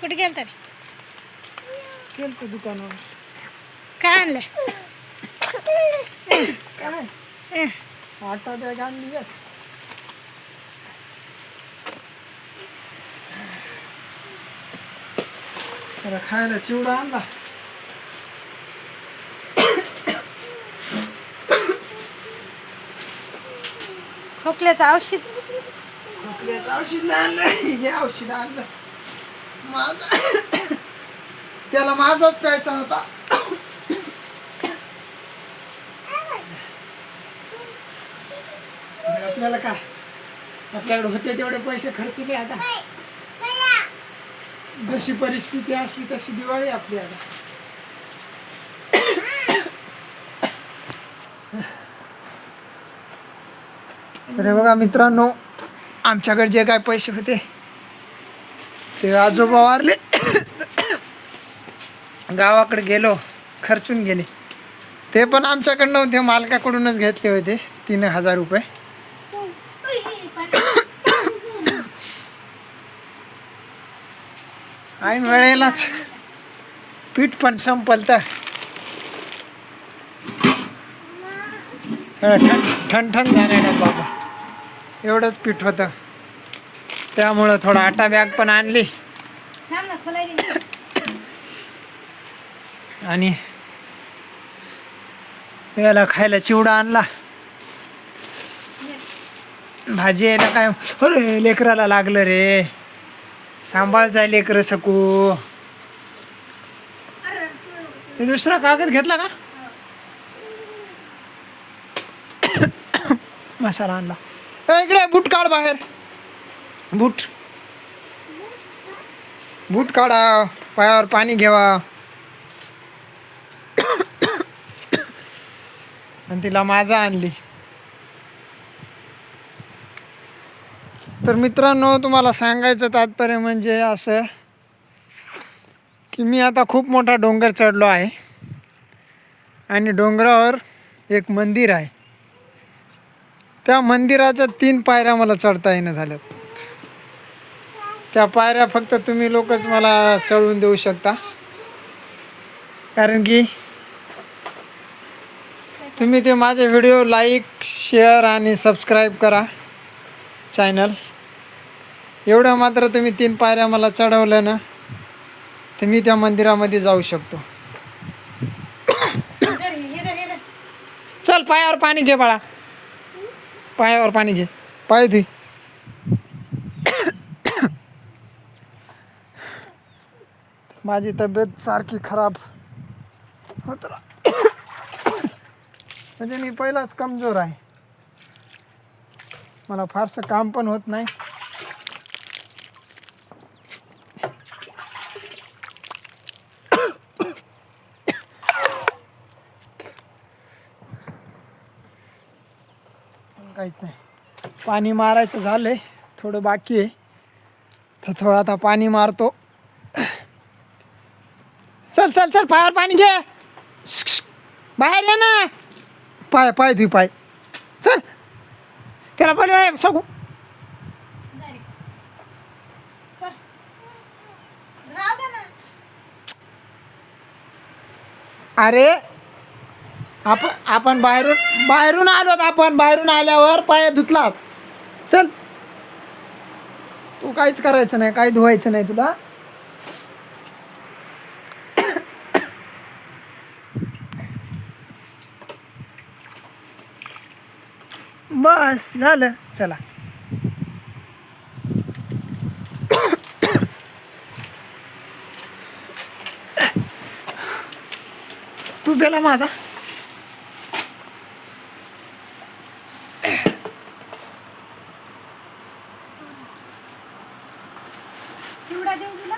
कुठे गेल तर केलं ते दुकानावर. काय आणलं? आटा बॅग आणली एक. जरा खायला चिवडा आणला. खोकल्याचं औषध? खोकल्याचं औषध आणलं. हे औषध आणलं. माझा. त्याला माझाच प्यायचा होता. आपल्याला काय? आपल्याकडे होते तेवढे पैसे खर्चले आता. जशी परिस्थिती असली तशी दिवाळी आपली आता. अरे बघा मित्रांनो आमच्याकडे जे काय पैसे होते ते आजोबा वारले. गावाकडे गेलो खर्चून गेले. ते पण आमच्याकडे नव्हते मालकाकडूनच घेतले होते तीन हजार रुपये. ऐन वेळेलाच पीठ पण संपल तर. ठण ठण झाले ना बाबा. एवढंच पीठ होतं. त्यामुळं थोडा आटा बॅग पण आणली. आणि याला खायला चिवडा आणला. भाजी यायला काय? अरे लेकराला लागलं रे. सांभाळ जाय लेकरं सकू. ते दुसरा कागद घेतला का? मसाला आणला. इकडे बूट काढ बाहेर. बूट. बूट काढा पायावर पाणी घ्यावा आणि तिला माझा आणली. तर मित्रांनो तुम्हाला सांगायचं तात्पर्य म्हणजे असं की मी आता खूप मोठा डोंगर चढलो आहे. आणि डोंगरावर एक मंदिर आहे. त्या मंदिराच्या तीन पायऱ्या मला चढता येणं झाल्यात. त्या पायऱ्या फक्त तुम्ही लोकच मला चढवून देऊ शकता. कारण की तुम्ही ते माझे व्हिडिओ लाईक शेअर आणि सबस्क्राईब करा चॅनल एवढं मात्र तुम्ही तीन पायऱ्या मला चढवल्या ना तर मी त्या मंदिरामध्ये जाऊ शकतो. चल पायावर पाणी घे बाळा. पायावर पाणी घे. पाय धुई. माझी तब्येत सारखी खराब. होत म्हणजे मी पहिलाच कमजोर आहे. मला फारसं काम पण होत नाही. काहीच नाही. पाणी मारायचं झालंय. थोडं बाकी आहे. तर थोडं आता पाणी मारतो. चल चल पायावर पाणी घे. बाहेर ये ना. पाय पाय धुई पाय. चल. त्याला बोल सगू. अरे आपण आपण बाहेरून बाहेरून आलोत आपण. बाहेरून आल्यावर पाय धुतलात. चल. तू काहीच करायचं नाही काही धुवायचं नाही तुला. बस झालं. चला. तू पेला माझा. चिवडा देऊ तुला?